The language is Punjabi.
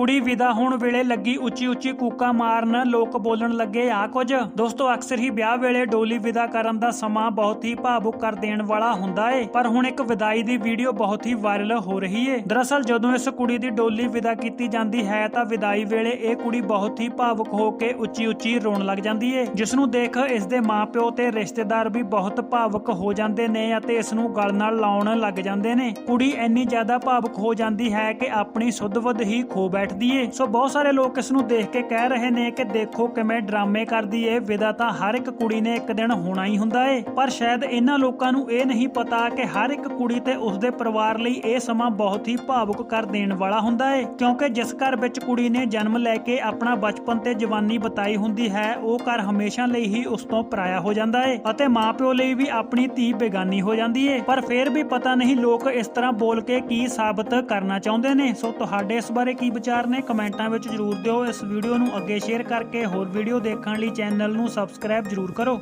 ਕੁੜੀ ਵਿਦਾ ਹੋਣ ਵੇਲੇ ਲੱਗੀ ਉੱਚੀ ਉੱਚੀ ਕੂਕਾਂ ਮਾਰਨ, ਲੋਕ ਬੋਲਣ ਲੱਗੇ, ਆ ਕੁਝ? ਦੋਸਤੋ, ਅਕਸਰ ਹੀ ਵਿਆਹ ਵੇਲੇ ਡੋਲੀ ਵਿਦਾ ਕਰਨ ਦਾ ਸਮਾਂ ਬਹੁਤ ਹੀ ਭਾਵੁਕ ਕਰ ਦੇਣ ਵਾਲਾ ਹੁੰਦਾ ਏ, ਪਰ ਹੁਣ ਇੱਕ ਵਿਦਾਈ ਦੀ ਵੀਡੀਓ ਬਹੁਤ ਹੀ ਵਾਇਰਲ ਹੋ ਰਹੀ ਏ। ਦਰਅਸਲ, ਜਦੋਂ ਇਸ ਕੁੜੀ ਦੀ ਡੋਲੀ ਵਿਦਾ ਕੀਤੀ ਜਾਂਦੀ ਹੈ, ਤਾਂ ਵਿਦਾਈ ਵੇਲੇ ਇਹ ਕੁੜੀ ਬਹੁਤ ਹੀ ਭਾਵੁਕ ਹੋ ਕੇ ਉੱਚੀ ਉੱਚੀ ਰੋਣ ਲੱਗ ਜਾਂਦੀ ਏ। ਜਿਸ ਨੂੰ ਦੇਖ ਇਸ ਦੇ ਮਾਪਿਓ ਤੇ ਰਿਸ਼ਤੇਦਾਰ ਵੀ ਬਹੁਤ ਭਾਵੁਕ ਹੋ ਜਾਂਦੇ ਨੇ ਅਤੇ ਇਸ ਨੂੰ ਗਲ ਨਾਲ ਲਾਉਣ ਲੱਗ ਜਾਂਦੇ ਨੇ। ਕੁੜੀ ਇੰਨੀ ਜ਼ਿਆਦਾ ਭਾਵੁਕ ਹੋ ਜਾਂਦੀ ਹੈ ਕਿ ਆਪਣੀ ਸੁੱਧ-ਬੁੱਧ ਹੀ ਖੋ ਬੈਠ ਬੈਠਦੀ ਏ ਸੋ ਬਹੁਤ ਸਾਰੇ ਲੋਕ ਇਸ ਨੂੰ ਦੇਖ ਕੇ ਕਹਿ ਰਹੇ ਨੇ ਕਿ ਦੇਖੋ ਕਿਵੇਂ ਡਰਾਮੇ ਕਰਦੀ ਏ, ਵਿਦਾ ਤਾਂ ਹਰ ਇੱਕ ਕੁੜੀ ਨੇ ਇੱਕ ਦਿਨ ਹੋਣਾ ਹੀ ਹੁੰਦਾ ਏ। ਪਰ ਸ਼ਾਇਦ ਇਹਨਾਂ ਲੋਕਾਂ ਨੂੰ ਇਹ ਨਹੀਂ ਪਤਾ ਕਿ ਹਰ ਇੱਕ ਕੁੜੀ ਤੇ ਉਸਦੇ ਪਰਿਵਾਰ ਲਈ ਇਹ ਸਮਾਂ ਬਹੁਤ ਹੀ ਭਾਵੁਕ ਕਰ ਦੇਣ ਵਾਲਾ ਹੁੰਦਾ ਏ। ਕਿਉਂਕਿ ਜਿਸ ਘਰ ਵਿੱਚ ਕੁੜੀ ਨੇ ਜਨਮ ਲੈ ਕੇ ਆਪਣਾ ਬਚਪਨ ਤੇ ਜਵਾਨੀ ਬਿਤਾਈ ਹੁੰਦੀ ਹੈ, ਉਹ ਘਰ ਹਮੇਸ਼ਾ ਲਈ ਹੀ ਉਸ ਤੋਂ ਪਰਾਇਆ ਹੋ ਜਾਂਦਾ ਏ ਅਤੇ ਮਾਪਿਓ ਲਈ ਵੀ ਆਪਣੀ ਧੀ ਬੇਗਾਨੀ ਹੋ ਜਾਂਦੀ ਏ। ਪਰ ਫਿਰ ਵੀ ਪਤਾ ਨਹੀਂ ਲੋਕ ਇਸ ਤਰ੍ਹਾਂ ਬੋਲ ਕੇ ਕੀ ਸਾਬਤ ਕਰਨਾ ਚਾਹੁੰਦੇ ਨੇ। ਸੋ ਤੁਹਾਡੇ ਇਸ ਬਾਰੇ ਕੀ ਵਿਚਾਰ ਵਿਚਾਰ ਨੇ ਕਮੈਂਟਾਂ ਵਿੱਚ ਜਰੂਰ ਦਿਓ। ਇਸ ਵੀਡੀਓ ਨੂੰ ਅੱਗੇ ਸ਼ੇਅਰ ਕਰਕੇ ਹੋਰ ਵੀਡੀਓ ਦੇਖਣ ਲਈ ਚੈਨਲ ਨੂੰ ਸਬਸਕ੍ਰਾਈਬ ਜਰੂਰ ਕਰੋ।